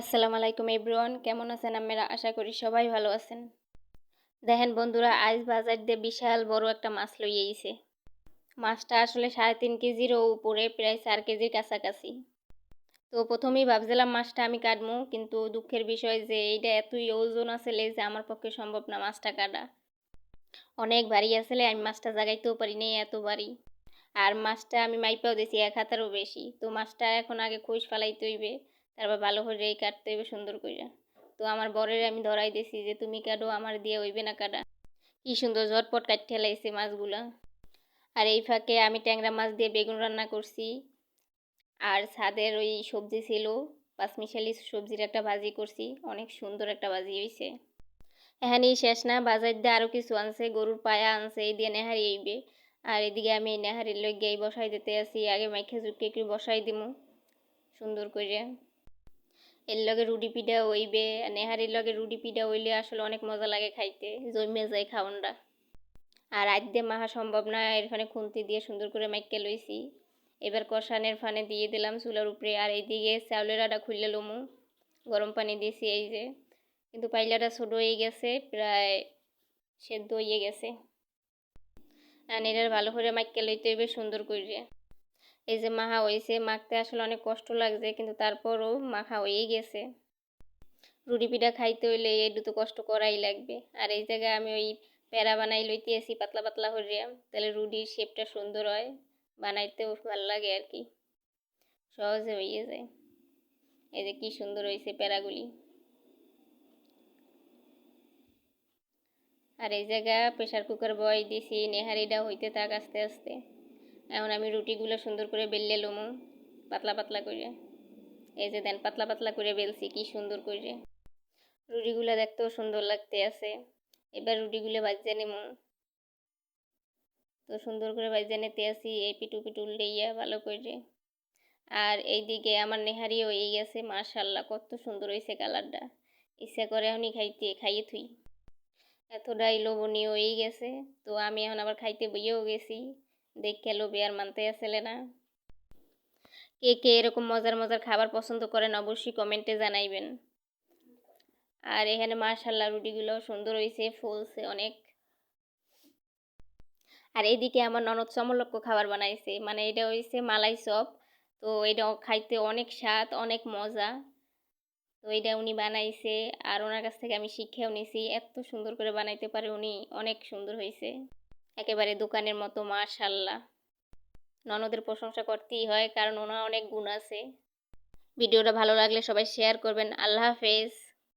আসসালামু আলাইকুম এভরিওয়ান, কেমন আছেন আমরা আশা করি সবাই ভালো আছেন। দেখেন বন্ধুরা আজ বাজার দিয়ে বিশাল বড় একটা মাছ লই আইছে। মাছটা আসলে সাড়ে তিন কেজিরও উপরে, প্রায় চার কেজির কাছাকাছি। তো প্রথমেই ভাবছিলাম মাছটা আমি কাটবো কিন্তু দুঃখের বিষয় যে এইটা এতই ওজন আসলে যে আমার পক্ষে সম্ভব না মাছটা কাটা। অনেক ভারী আসলে, আমি মাছটা জাগাইতেও পারি নাই এত ভারী। আর মাছটা আমি মাইপাও দিয়েছি এক হাতারও বেশি। তো মাছটা এখন আগে খোঁজ ফালাইতে হইবে। তারপর ভালো করে এই কাটতে হইবে সুন্দর করে তো আমার বরের আমি ধরাই দিছি যে, তুমি কাটো, আমার দিয়ে হইবে না কাটা। কি সুন্দর ঝটপট কাটতে লাইছে মাছগুলা। আর এই ফাঁকে আমি ট্যাংরা মাছ দিয়ে বেগুন রান্না করছি। আর ছাদের ওই সবজি ছিল পাঁচমিশালি সবজির একটা ভাজি করছি। অনেক সুন্দর একটা ভাজি হয়েছে এখানেই শেষ না, বাজার দিয়ে আরও কিছু আনছে, গরুর পায়া আনছে, এই দিয়ে নেহারি এইবে আর এদিকে আমি এই নেহারির লই গিয়ে বসাই দিতে আসি আগে মাইখা চুটকে একটু বসাই দিমু। সুন্দর করে এর লগে রুটি পিঠা হইবে নেহারির লগে রুটি পিঠা হইলে আসলে অনেক মজা লাগে খাইতে, জমে যায় খাওয়ানটা আর আজ দিয়ে মাহা সম্ভব না এখানে খুন্তি দিয়ে সুন্দর করে মাইকে লইছি। এবার কষানের ফানে দিয়ে দিলাম চুলার উপরে, আর এইদিকে চাউলের আটা খুললে লমু। গরম পানি দিয়েছি এই যে, কিন্তু পাইলাটা ছোট হয়ে গেছে, প্রায় সেদ্ধ হয়ে গেছে। আর এটার ভালো করে মাইকে লইতে হইবে সুন্দর করে এই যে মাখা হয়েছে, মাখতে আসলে অনেক কষ্ট লাগছে, কিন্তু তারপরও মাখা হয়েই গেছে। রুটি পিঠা খাইতে হইলে এই দুটো কষ্ট করাই লাগবে। আর এই জায়গায় আমি ওই প্যারা বানাই লইতে আসি পাতলা পাতলা করে তাহলে রুটির শেপটা সুন্দর হয়, বানাইতেও ভালো লাগে আর কি। সহজে হয়ে যায়। এই যে কি সুন্দর হয়েছে প্যারাগুলি আর এই জায়গা প্রেশার কুকার বয় দিছি, নেহারিটা হইতে থাক আস্তে আস্তে। এখন আমি রুটিগুলো সুন্দর করে বেললে লমু, পাতলা পাতলা করে। এই যে দেন, পাতলা পাতলা করে বেলছি, কি সুন্দর করে। রুটিগুলো দেখতেও সুন্দর লাগতে আছে। এবার রুটিগুলো বাজিয়ে নেব। তো সুন্দর করে বাজিয়ে নিতে আসি, এই পিটু পিটু উল্টেইয়া ভালো করে। আর এইদিকে আমার নেহারি হয়ে গেছে মাশাল্লাহ কত সুন্দর হয়েছে কালারটা। ইচ্ছা করে এখনই খাইতে, খাইয়ে থুই। এতটাই লোভনীয় হয়ে গেছে। তো আমি এখন আবার খাইতে বইয়েও গেছি। দেখে লোভে আর মানতে আসলে না। কে কে এরকম মজার মজার খাবার পছন্দ করেন অবশ্যই কমেন্টে জানাইবেন। আর এখানে মার্শাল্লাহ রুটিগুলো সুন্দর হয়েছে ফুলছে অনেক। আর এইদিকে আমার ননদ সমলক্ষ খাবার বানাইছে মানে এটা হয়েছে মালাই চপ। তো এটা খাইতে অনেক স্বাদ, অনেক মজা। তো এটা উনি বানাইছে, আর ওনার কাছ থেকে আমি শিখেও নিছি, এত সুন্দর করে বানাইতে পারে উনি, অনেক সুন্দর হয়েছে একেবারে দোকানের মতো, মাশাল্লাহ। ননদের প্রশংসা করতেই হয়, কারণ ওনার অনেক গুণ আছে। ভিডিওটা ভালো লাগলে সবাই শেয়ার করবেন। আল্লাহ হাফেজ।